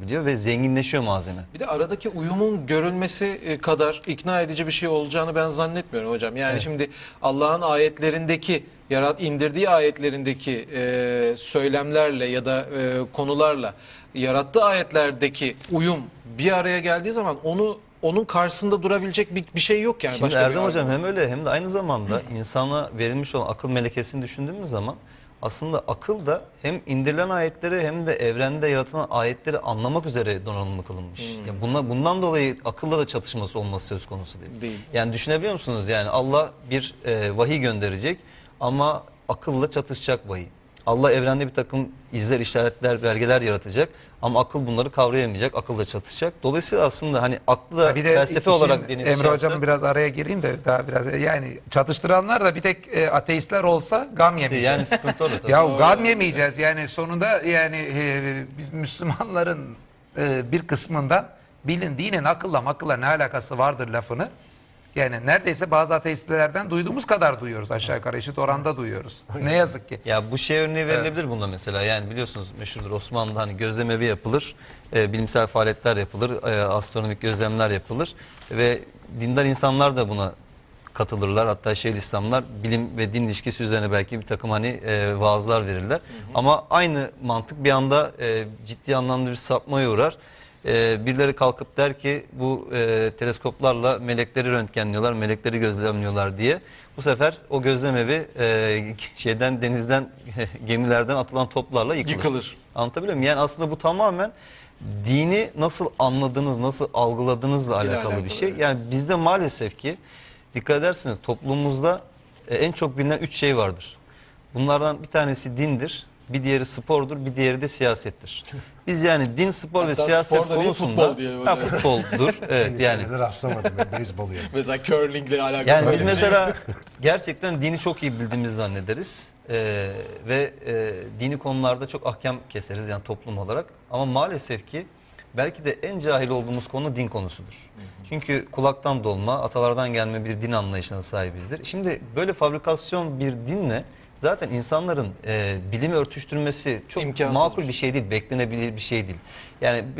biliyor ve zenginleşiyor malzeme. Bir de aradaki uyumun görülmesi e, kadar ikna edici bir şey olacağını ben zannetmiyorum hocam. Yani şimdi Allah'ın ayetlerindeki yarat indirdiği ayetlerindeki e, söylemlerle ya da e, konularla yarattığı ayetlerdeki uyum bir araya geldiği zaman onu onun karşısında durabilecek bir, bir şey yok yani. Şimdi Başka Erdem Hocam hem öyle hem de aynı zamanda insana verilmiş olan akıl melekesini düşündüğümüz zaman aslında akıl da hem indirilen ayetleri hem de evrende yaratılan ayetleri anlamak üzere donanımlı kılınmış. Yani bunla- bundan dolayı akılla da çatışması olması söz konusu değil. Değil. Yani düşünebiliyor musunuz? Yani Allah bir e, vahiy gönderecek ama akılla çatışacak vahiy. Allah evrende bir takım izler, işaretler, belgeler yaratacak ama akıl bunları kavrayamayacak, akılla çatışacak. Dolayısıyla aslında hani aklı da Ha bir de felsefe işin olarak denir. Emre hocam biraz araya gireyim de daha biraz yani çatıştıranlar da bir tek e, ateistler olsa gam yemeyeceğiz. yani sıkıntı orada tabii. ya gam yemeyeceğiz yani sonunda yani e, biz Müslümanların e, bir kısmından bilin dinin akılla makılla ne alakası vardır lafını yani neredeyse bazı ateistlerden duyduğumuz kadar duyuyoruz aşağı yukarı eşit oranda duyuyoruz. Ne yazık ki. Ya bu şey örneği verilebilir bunda mesela. Yani biliyorsunuz meşhurdur Osmanlı'da hani gözlemevi yapılır, e, bilimsel faaliyetler yapılır, e, astronomik gözlemler yapılır ve dindar insanlar da buna katılırlar. Hatta Şeyhülislamlar bilim ve din ilişkisi üzerine belki bir takım hani e, vaazlar verirler. Ama aynı mantık bir anda e, ciddi anlamda bir sapmaya uğrar. E, birileri kalkıp der ki bu e, teleskoplarla melekleri röntgenliyorlar, melekleri gözlemliyorlar diye. Bu sefer o gözlemevi e, şeyden denizden gemilerden atılan toplarla yıkılır. Yıkılır. Anlatabiliyor muyum? Yani aslında bu tamamen dini nasıl anladığınız, nasıl algıladığınızla alakalı, alakalı, bir şey. evet. Yani bizde maalesef ki dikkat ederseniz toplumumuzda e, en çok bilinen üç şey vardır. Bunlardan bir tanesi dindir, bir diğeri spordur, bir diğeri de siyasettir. Biz yani din, spor ve Hatta siyaset spor da değil, konusunda futbol ha, hocam. futboldur. Evet Yani. yani rastlamadım ben beyzbol yani. Mesela curlingle alakalı. yani biz bir şey. mesela gerçekten dini çok iyi bildiğimizi zannederiz Ee, ve e, dini konularda çok ahkam keseriz yani toplum olarak. Ama maalesef ki belki de en cahil olduğumuz konu din konusudur. Çünkü kulaktan dolma, atalardan gelme bir din anlayışına sahibizdir. Şimdi böyle fabrikasyon bir dinle zaten insanların e, bilimi örtüştürmesi çok İmkansız makul bir şey değil, beklenebilir bir şey değil. Yani